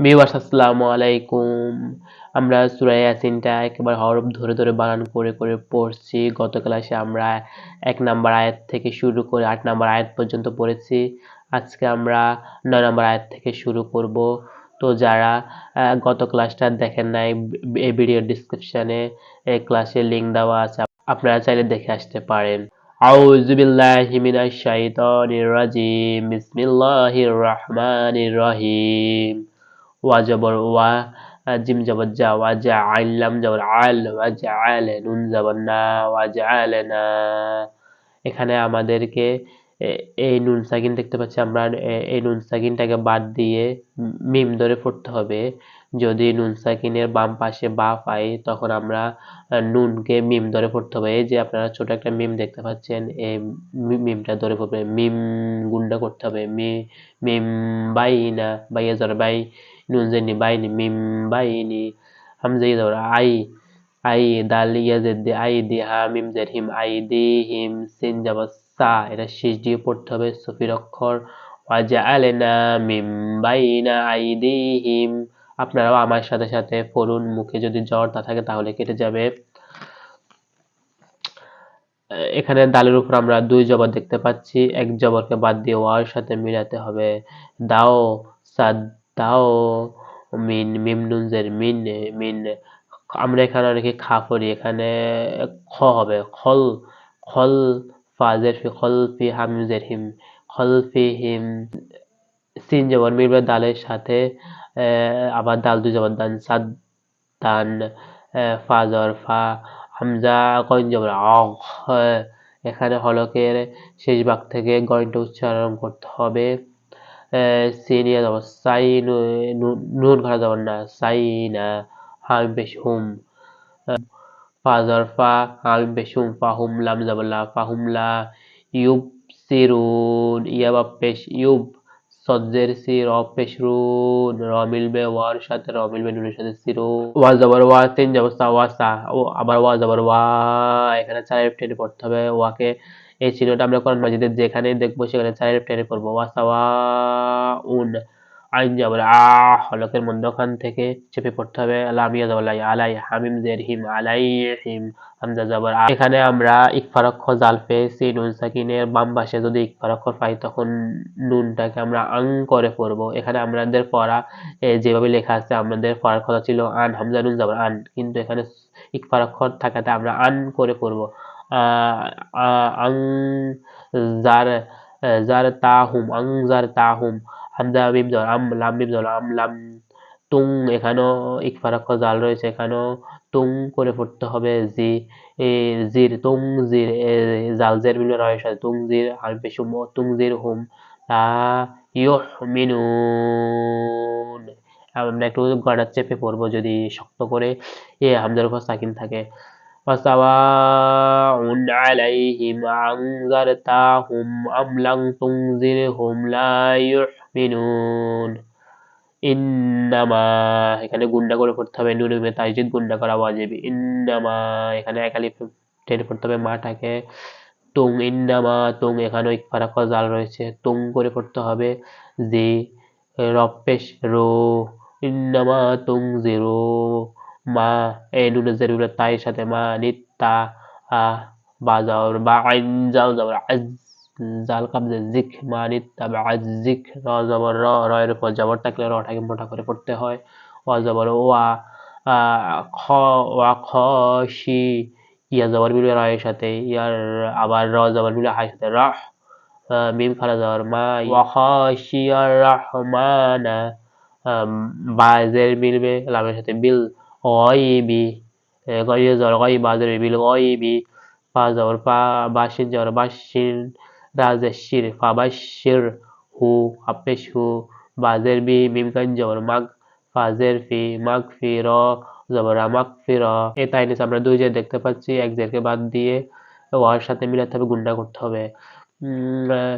Viewers আসসালামু আলাইকুম আমরা সূরা ইয়াসিনটা একেবারে হরফ ধরে ধরে বানান করে করে পড়ছি গত ক্লাসে আমরা এক নাম্বার আয়াত থেকে শুরু করে আট নাম্বার আয়াত পর্যন্ত পড়েছি আজকে আমরা নয় নাম্বার আয়াত থেকে শুরু করব তো যারা আহ, গত ক্লাসটা দেখেন নাই এই ভিডিওর ডিসক্রিপশনে এই ক্লাসের লিংক দেওয়া আছে আপনারা চাইলে দেখে আসতে পারেন أعوذ بالله من الشيطان الرجيم بسم الله الرحمن الرحيم ওয়া জবর ওয়া জিম জবর যা ওয়া জা আইলাম জবর আল ওয়া জা আলে নুন জবর না ওয়া জা আলে না এখানে আমাদেরকে এই নুন সাকিন দেখতে পাচ্ছি আমরা। এই নুন সাকিনটাকে বাদ দিয়ে মিম ধরে পড়তে হবে। যদি নুন সাকিনের বাম পাশে বা পাই তখন আমরা নুনকে মিম ধরে পড়তে হবে। এই যে আপনারা ছোট একটা মিম দেখতে পাচ্ছেন, এই মিমটা ধরে পড়বে মিম গুন্ডা করতে হবে। মি, মিম বাইনা, বাইয়া জর বাই নুন জেনি বাইনি মিম বাইনি হামজা ইয়া জবর আই আই দাল ইয়া জেদ দি আই দি হা মিম জের him I the him scene যাব সা এটা শেষ দিয়ে পড়তে হবে সফির অক্ষর ওয়াজআলনা মিম আপনারাও আমার সাথে সাথে পড়ুন, মুখে যদি জ্বর তা থাকে তাহলে কেটে যাবে। এখানে দালের উপর আমরা দুই জবর দেখতে পাচ্ছি, এক জবরকে বাদ দিয়ে ওয়ার সাথে মিলাতে হবে। দাও, সাদ দাও মিন মিম জের মিন মিন আমরা এখানে অনেকে খা পড়ি এখানে খ হবে খল খল ফাজের ফি খল ফি হামজের হিম খল ফি হিম সিন জবর মিলবে দালের সাথে আবার দাল দুই জবর দান সাদ দান আহ, ফা হামজা কইন জবর অগ এখানে হলকের শেষ ভাগ থেকে গয়নটা উচ্চারণ করতে হবে। আহ, সিন ইয়া সাই নুন খারা জবর না সাই না হাম পেশ হুম ফাজার ফা লাম লা ইউব সিরুন পেশ ইউব সজ্জের সি র র মিলবে ওয়ার সাথে র মিলবে নুনের সাথে সিরু ওয়া জবর ওয়া তিন সা ওয়া সা ও আবার ওয়া জবর ওয়া এখানে টেনে পড়তে হবে ওয়াকে এই চিহ্নটা আমরা কোরআন মাজিদে যেখানে দেখব সেখানে চারের টেনে পড়ব ওয়া সাওয়া উন আইন জবর আ হলকের মধ্যখান থেকে চেপে পড়তে হবে। লামিয়া জবর আলাই হামিম জের হিম আলাই হিম হামজা জবর। এখানে আমরা ইকফার অক্ষর জাল পেয়েছি নুন সাকিনের বাম পাশে যদি ইকফার অক্ষর পাই তখন নুনটাকে আমরা আং করে পড়ব। এখানে আমাদের পড়া যেভাবে লেখা আছে আমাদের পড়ার কথা ছিল আন হামজা নুন জবর আন। কিন্তু এখানে ইকফার অক্ষর থাকাতে আমরা আন করে পড়ব। আহ, আহ, তাহুম আং তাহুম হামজা জবর আম লাম জবর আম লাম তুং এখানেও জাল রয়েছে এখানেও তুং করে পড়তে হবে জি জির তুং জির জাল জের রয়েছে তুং জির তুং জির হুম, লা ইউমিনুন আমরা একটু গড়া চেপে পড়ব যদি, শক্ত করে এ হামজার উপর সাকিন থাকে। وسواء عليهم أنذرتهم أم لم تنذرهم لا يؤمنون ইন্নামা এখানে গুন্ডা করে পড়তে হবে নুন মে তাইজিদ গুন্ডা করা ওয়াজিব ইন্নামা এখানে একালিফ টেনে পড়তে হবে মাটাকে তুং ইন্নামা তুং এখানে ইকফারা জাল রয়েছে তুং করে পড়তে হবে জি রপেশ রো ইন্নামা তুং জিরো মা এই নুনে জেরুলে তাই সাথে মা নিত্তা আ বা যাওয়ার বা আইন যাও যাওয়ার জাল কাবজে জিক মা বা আজ জিক র জবর র র এর উপর জবর রটাকে মোটা করে পড়তে হয়। ওয়া জবর ওয়া খ ওয়া খ শি ইয়া জবর মিলবে রয়ের সাথে ইয়ার আবার র জবর মিলবে হায়ের সাথে রাহ মিম মা ওয়া খ রাহমানা আম, বা জের মিলবে লামের সাথে বিল বা জের বিল জবর ফা বাসিন জবর বাসিন রাজশির ফা বাশির হু আপেশ হু বাজের বি মিম কান জবর মাগ ফাজের ফি মাগ ফি র জবর মাগ ফি র। এ তাই আমরা দুই জের দেখতে পাচ্ছি এক জেরকে বাদ দিয়ে ওয়ার সাথে মিলাতে হবে গুন্ডা করতে হবে। উম, আহ,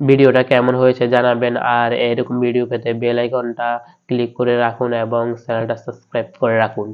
ভিডিওটা কেমন হয়েছে জানাবেন, আর এরকম ভিডিও পেতে বেল আইকনটা ক্লিক করে রাখুন এবং চ্যানেলটা সাবস্ক্রাইব করে রাখুন।